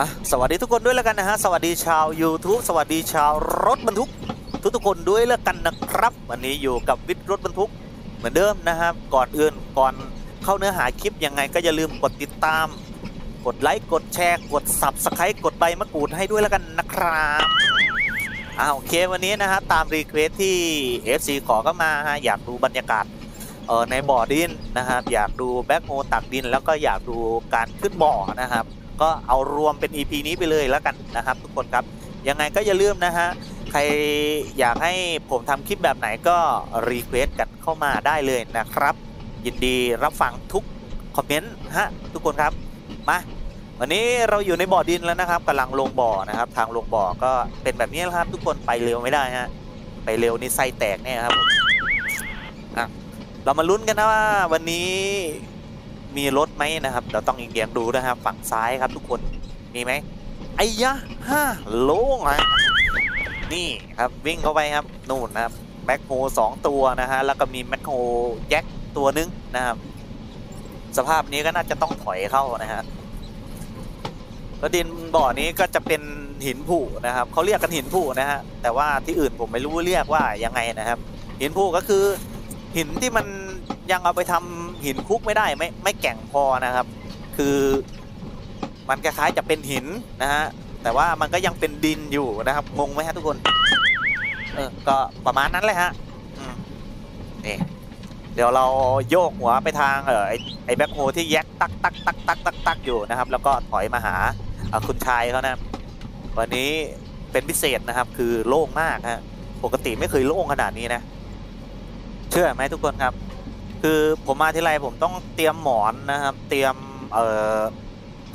อะสวัสดีทุกคนด้วยแล้วกันนะฮะ สวัสดีชาว YouTube สวัสดีชาวรถบรรทุก ทุกทุกๆคนด้วยแล้วกันนะครับ วันนี้อยู่กับวิทย์รถบรรทุกเหมือนเดิมนะครับ ก่อนอื่นก่อนเข้าเนื้อหาคลิปยังไงก็อย่าลืมกดติดตาม กดไลค์กดแชร์กด Subscribe กดใบมะกรูดให้ด้วยแล้วกันนะครับอ่าโอเควันนี้นะฮะตามรีเควสที่ FC ขอก็มาฮะอยากดูบรรยากาศเออในบ่อดินนะครับอยากดูแบ็คโฮตักดิน แล้วก็อยากดูการขึ้นบ่อนะครับ ก็เอารวมเป็น EP นี้ไปเลยแล้วกันนะครับ ทุกคนครับยังไงก็อย่าลืมนะฮะใครอยากให้ผมทำคลิปแบบไหนก็รีเควสกันเข้ามาได้เลยนะครับ ยินดีรับฟังทุกคอมเมนต์ฮะทุกคนครับมาวันนี้เราอยู่ในบ่อดินแล้วนะครับกำลังลงบ่อนะครับ ทางลงบ่อก็เป็นแบบนี้แหละครับ ทุกคนไปเร็วไม่ได้ฮะไปเร็วนี่ไส้แตกแน่ครับผมเรามาลุ้นกันนะว่าวันนี้ มีรถไหมนะครับเราต้องเดียงดูนะครับ ฝั่งซ้ายครับทุกคนมีไหมไอ้ยะห้าโล่งอะนี่ครับวิ่งเข้าไปครับนู่นนะครับแบ็คโฮสองตัวนะฮะแล้วก็มีแบ็คโฮแจ็คตัวนึงนะครับ สภาพนี้ก็น่าจะต้องถอยเข้านะฮะแล้วดินบ่อนี้ก็จะเป็นหินผุนะครับเขาเรียกกันหินผุนะฮะแต่ว่าที่อื่นผมไม่รู้เรียกว่ายังไงนะครับ หินผุก็คือหินที่มันยังเอาไปทำ หินคุกไม่ได้ไม่ไม่แก่งพอนะครับ คือมันคล้ายๆจะเป็นหินนะฮะแต่ว่ามันก็ยังเป็นดินอยู่นะครับงงไหมฮะทุกคนเออก็ประมาณนั้นเลยฮะนี่เดี๋ยวเราโยกหัวไปทางเออไอไอแบ็คโฮที่แยกตักตักตักตักตักตักอยู่นะครับ แล้วก็ถอยมาหาคุณชายเขานะวันนี้เป็นพิเศษนะครับ คือโล่งมากฮะปกติไม่เคยโล่งขนาดนี้นะ เชื่อไหมทุกคนครับ คือผมมาที่ไรผมต้องเตรียมหมอนนะครับ เตรียมเอ่อ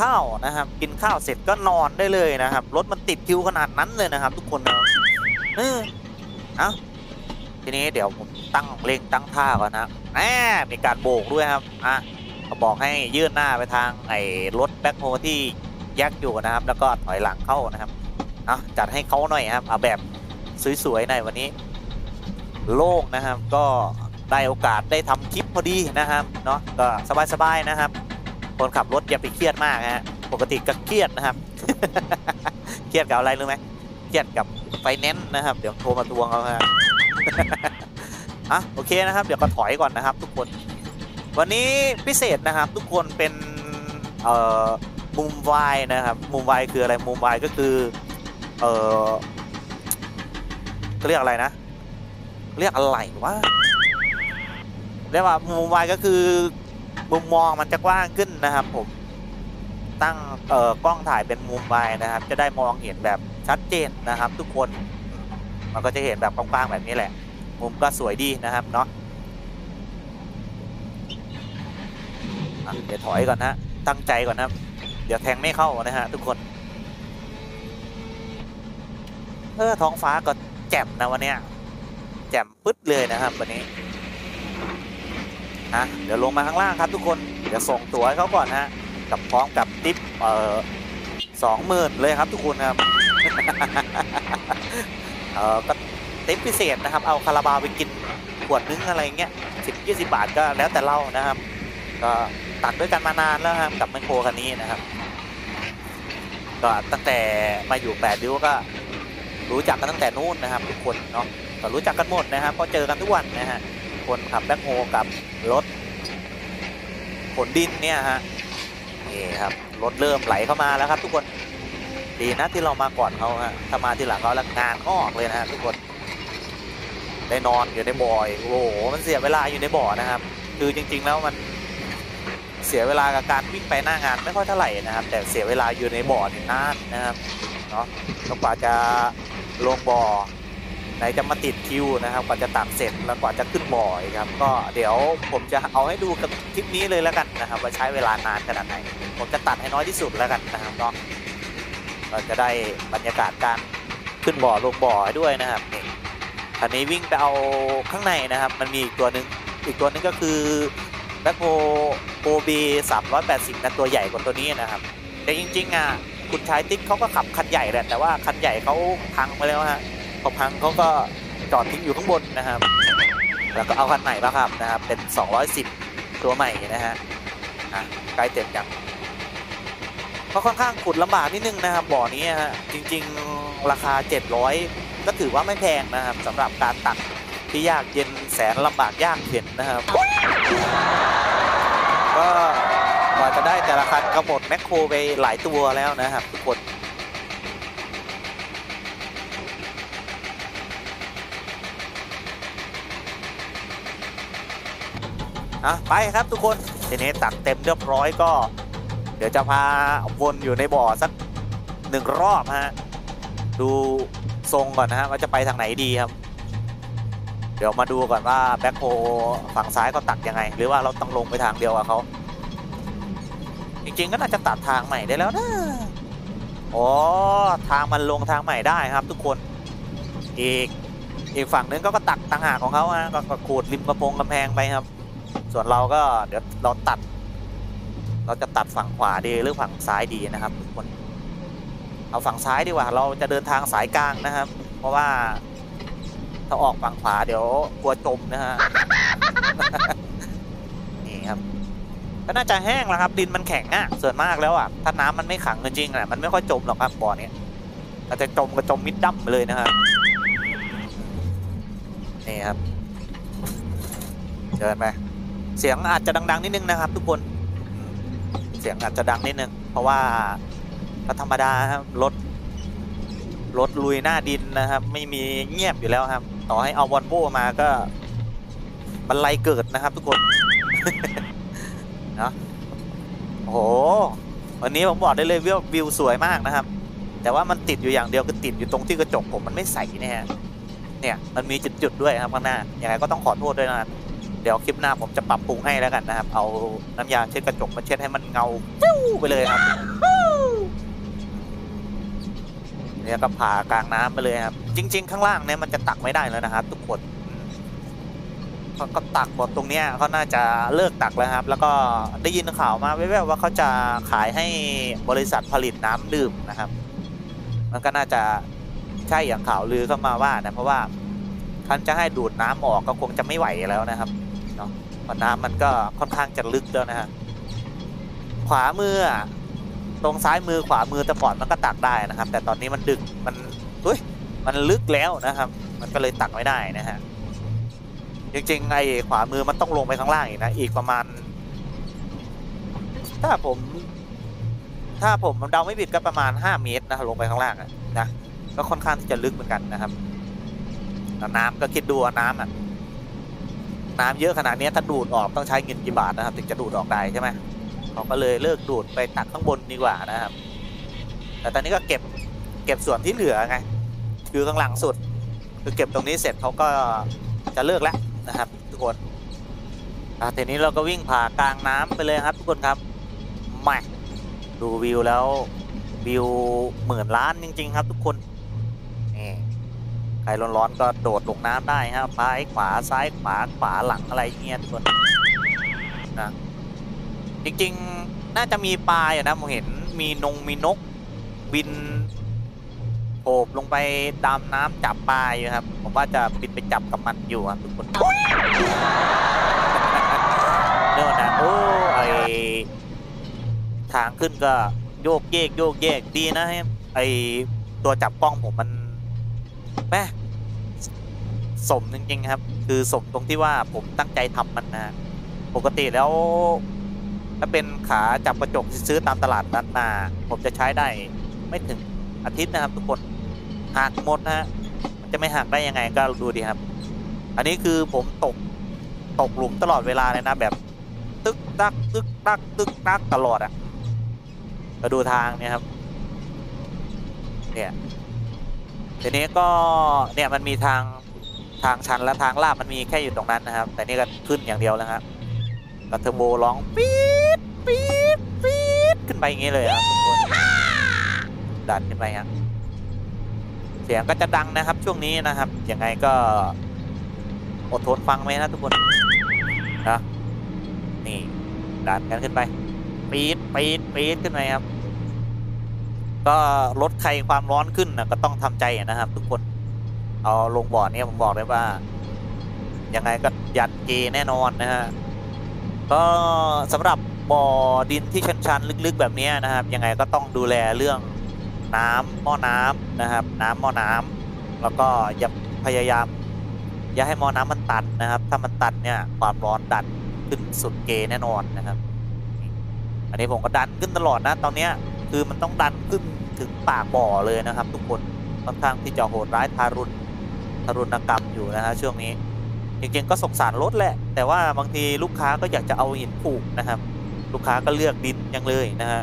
ข้าวนะครับ กินข้าวเสร็จก็นอนได้เลยนะครับรถมันติดคิวขนาดนั้นเลยนะครับ ทุกคนนะเออเอาทีนี้เดี๋ยวผมตั้งเร่งตั้งท่าก่อนนะแหมมีการโบกด้วยครับอะบอกให้ยื่นหน้าไปทางไอ้รถแบ็คโฮที่แยกอยู่นะครับ แล้วก็ถอยหลังเข้านะครับอะจัดให้เขาหน่อยครับเอาแบบสวยๆหน่อยวันนี้ โล่งนะครับก็ ได้โอกาสได้ทำคลิปพอดีนะครับเนาะก็สบายๆนะครับ คนขับรถอย่าไปเครียดมากฮะปกติก็เครียดนะครับ เครียดกับอะไรรู้ไหมเครียดกับไฟแนนซ์นะครับ เดี๋ยวโทรมาทวงเขาฮะอะโอเคนะครับ เดี๋ยวก็ถอยก่อนนะครับ ทุกคน วันนี้พิเศษนะครับ ทุกคนเป็นเอ่อมุมวายนะครับมุมวายคืออะไรมุมวายก็คือเอ่อเรียกอะไรนะ เรียกอะไรวะ เรียกว่ามุมวายก็คือมุมมองมันจะกว้างขึ้นนะครับผมตั้งเอ่อกล้องถ่ายเป็นมุมวายนะครับ จะได้มองเห็นแบบชัดเจนนะครับ ทุกคนมันก็จะเห็นแบบกว้างๆแบบนี้แหละ มุมก็สวยดีนะครับเนาะเดี๋ยวถอยก่อนนะตั้งใจก่อนนะครับเดี๋ยวแทงไม่เข้านะฮะทุกคนเออท้องฟ้าก็แจ่มนะวันเนี้ยแจ่มปึ๊ดเลยนะครับวันนี้ นะเดี๋ยวลงมาข้างล่างครับทุกคนเดี๋ยวส่งตั๋วให้เขาก่อนฮะกับพร้อมกับทิปเอ่อสองหมื่นเลยครับทุกคนครับเออก็เต็มพิเศษนะครับ เอาคาราบาวไปกินขวดนึงอะไรเงี้ยสิบยี่สิบาทก็แล้วแต่เรานะครับก็ตัดด้วยกันมานานแล้วครับกับไมโครคันนี้นะครับ ก็ตั้งแต่มาอยู่แปดริ้วก็รู้จักกันตั้งแต่นู้นนะครับ ทุกคนเนาะก็รู้จักกันหมดนะครับก็เจอกันทุกวันนะฮะ คนขับแบ็คโฮกับรถขนดินเนี่ยฮะนี่ครับรถเริ่มไหลเข้ามาแล้วครับ ทุกคนดีนะที่เรามาก่อนเขาฮะถ้ามาทีหลังเขาแล้วงานงอกเลยนะฮะทุกคนได้นอนอยู่ในบ่อยโอ้โหมันเสียเวลาอยู่ในบ่อนะครับ คือจริง ๆ แล้วมันเสียเวลากับการวิ่งไปหน้างานไม่ค่อยเท่าไหร่นะครับ แต่เสียเวลาอยู่ในบ่อนี่นานนะครับเนาะแล้วกว่าจะลงบ่อ ไหนจะมาติดคิวนะครับกว่าจะตักเสร็จแล้วกว่าจะขึ้นบ่ออีกครับ ก็เดี๋ยวผมจะเอาให้ดูกับคลิปนี้เลยแล้วกันนะครับว่าใช้เวลานานขนาดไหน ผมจะตัดให้น้อยที่สุดแล้วกันนะครับเนาะเราจะได้บรรยากาศการขึ้นบ่อลงบ่อด้วยนะครับนี่คันนี้วิ่งไปเอาข้างในนะครับ มันมีอีกตัวหนึ่งอีกตัวนึงก็คือแบ็คโฮโปบีสามร้อยแปดสิบนะตัวใหญ่กว่าตัวนี้นะครับ แต่จริงๆอะคุณชายติ๊กเขาก็ขับคันใหญ่แหละแต่ว่าคันใหญ่เขาพังไปแล้วฮะ พอพังเขาก็จอดทิ้งอยู่ข้างบนนะครับ แล้วก็เอาคันใหม่มาครับนะครับ เป็น 210 ตัวใหม่นะฮะอะใกล้เต็มยังก็ค่อนข้างขุดลำบากนิดนึงนะครับบ่อนี้ฮะจริง ๆ ราคา 700 ก็ถือว่าไม่แพงนะครับสำหรับการตักที่ยากเย็นแสนลำบากยากเข็นนะครับ ก็กว่าจะได้แต่ละคันก็หมดแมคโครไปหลายตัวแล้วนะครับทุกคน อะไปครับทุกคนทีนี้ตักเต็มเรียบร้อยก็ เดี๋ยวจะพาวนอยู่ในบ่อสักหนึ่งรอบฮะดูทรงก่อนนะฮะว่าจะไปทางไหนดีครับ เดี๋ยวมาดูก่อนว่าแบ็คโฮฝั่งซ้ายก็ตักยังไง หรือว่าเราต้องลงไปทางเดียวกับเขาจริงๆก็น่าจะตัดทางใหม่ได้แล้วนะอ๋อทางมันลงทางใหม่ได้ครับ ทุกคนอีกอีกฝั่งนึงก็ก็ตักต่างหากของเขาฮะก็ขูดริมกระโปรงกำแพงไปครับ ส่วนเราก็เดี๋ยวเราตัด เราจะตัดฝั่งขวาดีหรือฝั่งซ้ายดีนะครับทุกคน เอาฝั่งซ้ายดีกว่า เราจะเดินทางสายกลางนะครับ เพราะว่าถ้าออกฝั่งขวาเดี๋ยวกลัวจมนะฮะนี่ครับก็น่าจะแห้งแล้วครับ ดินมันแข็งอะส่วนมากแล้วอะถ้าน้ำมันไม่ขังจริงๆอะมันไม่ค่อยจมหรอกครับบ่อนี้ถ้าจะจมก็จมมิดดั้มไปเลยนะฮะนี่ครับเดินไป เสียงอาจจะดัง ๆ นิดนึงนะครับ ทุกคน เสียงอาจจะดังนิดนึง เพราะว่าธรรมดาครับรถรถลุยหน้าดินนะครับ ไม่มีเงียบอยู่แล้วครับ ต่อให้เอาวอลโวมาก็บรรลัยเกิดนะครับ ทุกคนนะโอ้โหวันนี้ผมบอกได้เลยวิววิวสวยมากนะครับ แต่ว่ามันติดอยู่อย่างเดียวคือติดอยู่ตรงที่กระจกผมมันไม่ใสเนี่ยฮะเนี่ยมันมีจุดๆด้วยครับข้างหน้าอยังไงก็ต้องขอโทษด้วยนะครับ เดี๋ยวคลิปหน้าผมจะปรับปรุงให้แล้วกันนะครับ เอาน้ำยาเช็ดกระจกมาเช็ดให้มันเงาฟิวไปเลยครับเนี่ยก็ผ่ากลางน้ำไปเลยครับ จริง ๆ ข้างล่างเนี่ยมันจะตักไม่ได้แล้วนะครับ ทุกคนอืมก็ตักหมดตรงเนี้ยเขาน่าจะเลิกตักแล้วครับ แล้วก็ได้ยินข่าวมาแว่วๆว่าเขาจะขายให้บริษัทผลิตน้ำดื่มนะครับ มันก็น่าจะใช่อย่างข่าวลือเข้ามาว่านะเพราะว่าท่านจะให้ดูดน้ำออกก็คงจะไม่ไหวแล้วนะครับ เนาะพราน้ำมันก็ค่อนข้างจะลึกแล้วนะฮะขวามือตรงซ้ายมือขวามือแต่ก่อนมันก็ตักได้นะครับ แต่ตอนนี้มันดึกมันเฮ้ยมันลึกแล้วนะครับ มันก็เลยตักไม่ได้นะฮะจริงๆไอ้ขวามือมันต้องลงไปข้างล่างอีกนะอีกประมาณ ถ้าผม ถ้าผมเดาไม่ผิดก็ประมาณ5เมตรนะลงไปข้างล่างนะก็ค่อนข้างที่จะลึกเหมือนกันนะครับแต่น้ำก็คิดดูน้ำอะ น้ำเยอะขนาดนี้ถ้าดูดออกต้องใช้เงินกี่บาทนะครับถึงจะดูดออกได้ใช่ไหมเขาก็เลยเลิกดูดไปตักข้างบนดีกว่านะครับ แต่ตอนนี้ก็เก็บเก็บส่วนที่เหลือไงคือข้างหลังสุด คือเก็บตรงนี้เสร็จเขาก็จะเลิกแล้วนะครับ ทุกคนทีนี้เราก็วิ่งผ่ากลางน้ำไปเลยครับ ทุกคนครับแม่ดูวิวแล้ววิวหมื่นล้านจริง ๆ ครับ ทุกคน ใครร้อนๆก็โดดลงน้ำได้ครับซ้ายขวาซ้ายขวาขวาหลังอะไรเงี้ยทุกคนนะจริงๆน่าจะมีปลาอยู่นะผมเห็นมีนงมีนกบินโผบลงไปดำน้ำจับปลาอยู่ครับ ผมว่าจะบินไปจับกับมันอยู่ครับทุกคนเนื่อนะโอ้ไอทางขึ้นก็โยกเยกโยกเยกดีนะไอตัวจับกล้องผมมัน แม่สมจริงๆครับ คือสมตรงที่ว่าผมตั้งใจทำมันนะ ปกติแล้วถ้าเป็นขาจับกระจกซื้อตามตลาดนัดมาผมจะใช้ได้ไม่ถึงอาทิตย์นะครับ ทุกคนหักหมดนะฮะมันจะไม่หักได้ยังไงก็ดูดีครับ อันนี้คือผมตกตกหลุมตลอดเวลาเลยนะแบบ ตึกตักตึกตักตึกตักตลอดอะ่ะมาดูทางเนี่ยครับ เนี่ย ทีนี้ก็เนี่ยมันมีทางทางชันและทางลาบมันมีแค่อยู่ตรงนั้นนะครับ แต่นี่ก็ขึ้นอย่างเดียวแล้วครับกับเทอร์โบร้องปี๊ดปี๊ดปี๊ดขึ้นไปอย่างนี้เลยครับทุกคนดันขึ้นไปครับเสียงก็จะดังนะครับช่วงนี้นะครับยังไงก็อดทนฟังไหมนะทุกคนนะนี่ดันกันขึ้นไปปี๊ดปี๊ดปี๊ดขึ้นไปครับ ก็ลดใครความร้อนขึ้นนะก็ต้องทำใจนะครับ ทุกคนเอาลงบ่อเนี้ผมบอกเลยว่ายังไงก็ยันเกแน่นอนนะฮะก็สำหรับบ่อดินที่ชันๆลึกๆแบบนี้นะครับ ยังไงก็ต้องดูแลเรื่องน้ำหม้อน้ำนะครับ น้ำหม้อน้ำแล้วก็อย่าพยายาม อย่าให้หม้อน้ำมันตันนะครับ ถ้ามันตันเนี่ยความร้อนดันขึ้นสุดเกณฑ์แน่นอนนะครับ อันนี้ผมก็ดันขึ้นตลอดนะตอนเนี้ย คือมันต้องดันขึ้นถึงปากบ่อเลยนะครับ ทุกคนค่อนข้างที่จะโหดร้ายทารุณทารุณกรรมอยู่นะฮะช่วงนี้จริงๆก็สงสารรถแหละ แต่ว่าบางทีลูกค้าก็อยากจะเอาหินผูกนะครับ ลูกค้าก็เลือกดินยังเลยนะฮะ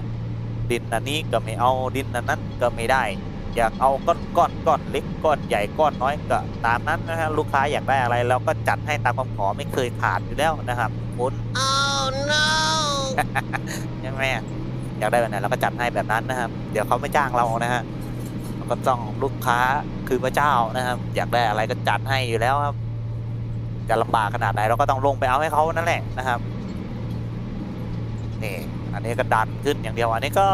ดินอันนี้ก็ไม่เอาดินอันนั้นก็ไม่ได้ อยากเอาก้อนก้อนก้อนเล็กก้อนใหญ่ก้อนน้อยก็ตามนั้นนะฮะลูกค้าอยากได้อะไรเราก็จัดให้ตามความขอไม่เคยขาดอยู่แล้วนะครับคุณ Oh no! ใช่ไหม อยากได้แบบไหนเราก็จัดให้แบบนั้นนะครับ เดี๋ยวเขาไม่จ้างเรานะฮะเราก็ต้องลูกค้าคือพระเจ้านะครับ อยากได้อะไรก็จัดให้อยู่แล้วครับจะลำบากขนาดไหนเราก็ต้องลงไปเอาให้เขานั่นแหละนะครับนี่อันนี้ก็ดันขึ้นอย่างเดียว อันนี้ก็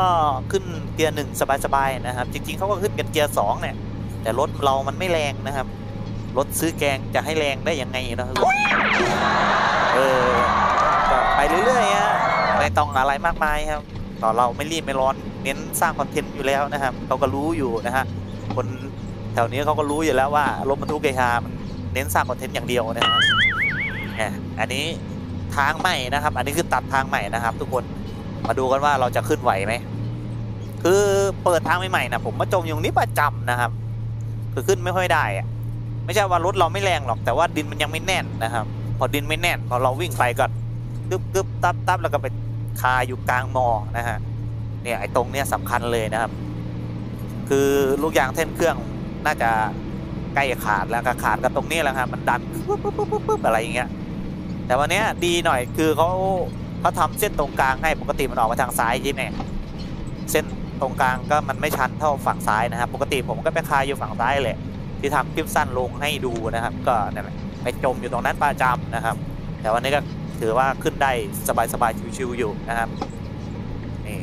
ขึ้นเกียร์หนึ่งสบายๆนะครับ จริงๆเขาก็ขึ้นกันเกียร์สองเนี่ย แต่รถเรามันไม่แรงนะครับ รถซื้อแกงจะให้แรงได้ยังไงนะรถเออไปเรื่อยๆฮะไม่ต้องอะไรมากมายครับ ต่อเราไม่รีบไม่ร้อน เน้นสร้างคอนเทนต์อยู่แล้วนะครับเขาก็รู้อยู่นะฮะคนแถวนี้เขาก็รู้อยู่แล้วว่ารถบรรทุกเกชามันเน้นสร้างคอนเทนต์อย่างเดียวนะฮะอันนี้ทางใหม่นะครับ อันนี้คือตัดทางใหม่นะครับ ทุกคนมาดูกันว่าเราจะขึ้นไหวไหมคือเปิดทางใหม่ๆนะผมมาจมอยู่ตรงนี้ประจำนะครับคือขึ้นไม่ค่อยได้อะไม่ใช่ว่ารถเราไม่แรงหรอกแต่ว่าดินมันยังไม่แน่นนะครับ พอดินไม่แน่น พอเราวิ่งไปก็กึบกึบตับตับแล้วก็ไป คาอยู่กลางมอนะฮะเนี่ยไอ้ตรงเนี้ยสำคัญเลยนะครับ คือลูกยางเท่นเครื่องน่าจะใกล้ขาดแล้วก็ขาดกับตรงนี้แหละครับมันดันปุ๊บปุ๊บปุ๊บปุ๊บอะไรอย่างเงี้ยแต่วันเนี้ยดีหน่อยคือเขาเขาทำเส้นตรงกลางให้ปกติมันออกมาทางซ้ายใช่ไหมเส้นตรงกลางก็มันไม่ชันเท่าฝั่งซ้ายนะครับ ปกติผมก็ไปคาอยู่ฝั่งซ้ายแหละที่ทำคลิปสั้นลงให้ดูนะครับ ก็นั่นแหละไปจมอยู่ตรงนั้นประจำนะครับ แต่วันนี้ก็ ถือว่าขึ้นได้สบายๆชิวๆอยู่นะครับนี่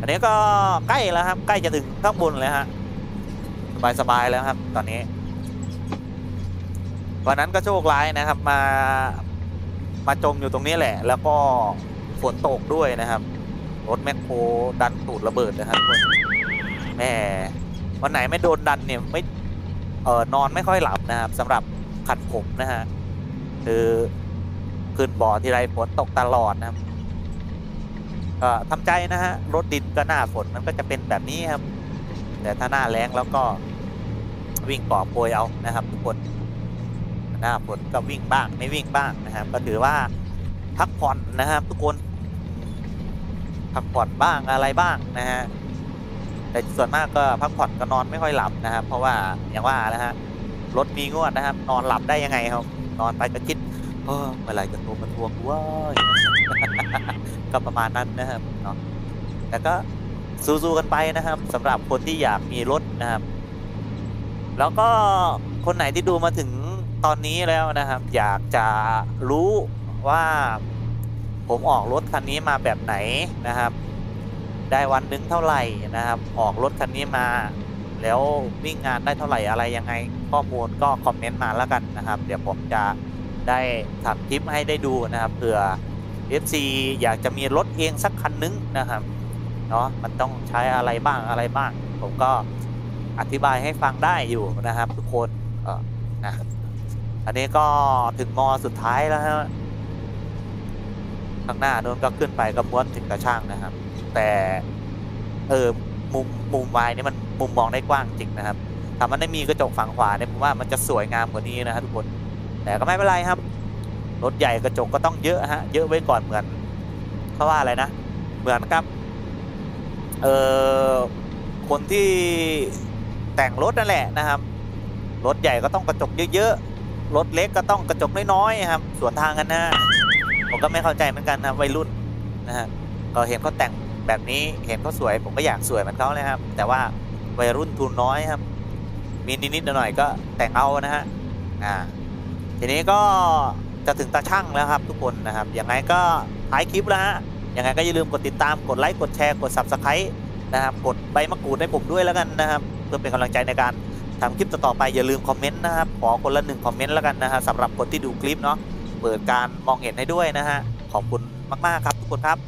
อันนี้ก็ใกล้แล้วครับ ใกล้จะถึงข้างบนแล้วฮะสบายๆแล้วครับ ตอนนี้วันนั้นก็โชคร้ายนะครับ มามาจมอยู่ตรงนี้แหละ แล้วก็ฝนตกด้วยนะครับ รถแมคโครดันตูดระเบิดนะครับคนแม่วันไหนไม่โดนดันเนี่ยไม่เออนอนไม่ค่อยหลับนะครับสำหรับขัดผมนะฮะคือ ขึ้นบ่อทีไรฝนตกตลอดนะครับทำใจนะฮะรถดินก็หน้าฝนมันก็จะเป็นแบบนี้ครับ แต่ถ้าหน้าแรงแล้วก็วิ่งกอบโปยเอานะครับ ทุกคนหน้าฝนก็วิ่งบ้างไม่วิ่งบ้างนะครับ ก็ถือว่าพักผ่อนนะครับ ทุกคน พักผ่อนบ้างอะไรบ้างนะฮะแต่ส่วนมากก็พักผ่อนก็นอนไม่ค่อยหลับนะครับ เพราะว่าอย่างว่านะฮะรถมีงวดนะครับ นอนหลับได้ยังไงครับ นอนไปก็คิด เออเมื่อไหร่จะโทรมาทวงว่าก็ประมาณนั้นนะครับเนาะแต่ก็สู้ๆกันไปนะครับสำหรับคนที่อยากมีรถนะครับ แล้วก็คนไหนที่ดูมาถึงตอนนี้แล้วนะครับ อยากจะรู้ว่าผมออกรถคันนี้มาแบบไหนนะครับ ได้วันนึงเท่าไหร่นะครับ ออกรถคันนี้มา แล้ววิ่งงานได้เท่าไหร่อะไรยังไง ข้อมูลก็คอมเมนต์มาแล้วกันนะครับ เดี๋ยวผมจะ ได้ทำคลิปให้ได้ดูนะครับเผื่อ FC อยากจะมีรถเองสักคันนึงนะครับเนาะมันต้องใช้อะไรบ้างอะไรบ้าง ผมก็อธิบายให้ฟังได้อยู่นะครับทุกคนเออนะอันนี้ก็ถึงมอสุดท้ายแล้วฮะข้างหน้านู้นก็ขึ้นไปก็ม้วนถึงกระช่างนะครับ แต่เออมุมมุมวายนี่มันมุมมองได้กว้างจริงนะครับถ้ามันได้มีกระจกฝั่งขวาเนี่ยผมว่ามันจะสวยงามกว่านี้นะครับทุกคน แต่ก็ไม่เป็นไรครับ รถใหญ่กระจกก็ต้องเยอะฮะ เยอะไว้ก่อนเหมือนเขาว่าอะไรนะ เหมือนกับ เออคนที่แต่งรถนั่นแหละนะครับ รถใหญ่ก็ต้องกระจกเยอะๆ รถเล็กก็ต้องกระจกน้อยๆครับ สวนทางกันนะผมก็ไม่เข้าใจเหมือนกันนะวัยรุ่นนะฮะ ก็เห็นเขาแต่งแบบนี้ เห็นเขาสวย ผมก็อยากสวยเหมือนเขาเลยครับ แต่ว่าวัยรุ่นทุนน้อยครับ มีนิดๆหน่อยๆก็แต่งเอานะฮะ อ่า ทีนี้ก็จะถึงตาช่างแล้วครับทุกคนนะครับยังไงก็ท้ายคลิปแล้วฮะยังไงก็อย่าลืมกดติดตามกดไลค์กดแชร์กด subscribe นะครับกดใบมะกรูดให้ผมด้วยแล้วกันนะครับ เพื่อเป็นกำลังใจในการทำคลิปต่อไปอย่าลืมคอมเมนต์นะครับขอคนละหนึ่งคอมเมนต์แล้วกันนะฮะสำหรับคนที่ดูคลิปเนาะเปิดการมองเห็นให้ด้วยนะฮะขอบคุณมากๆครับทุกคนครับ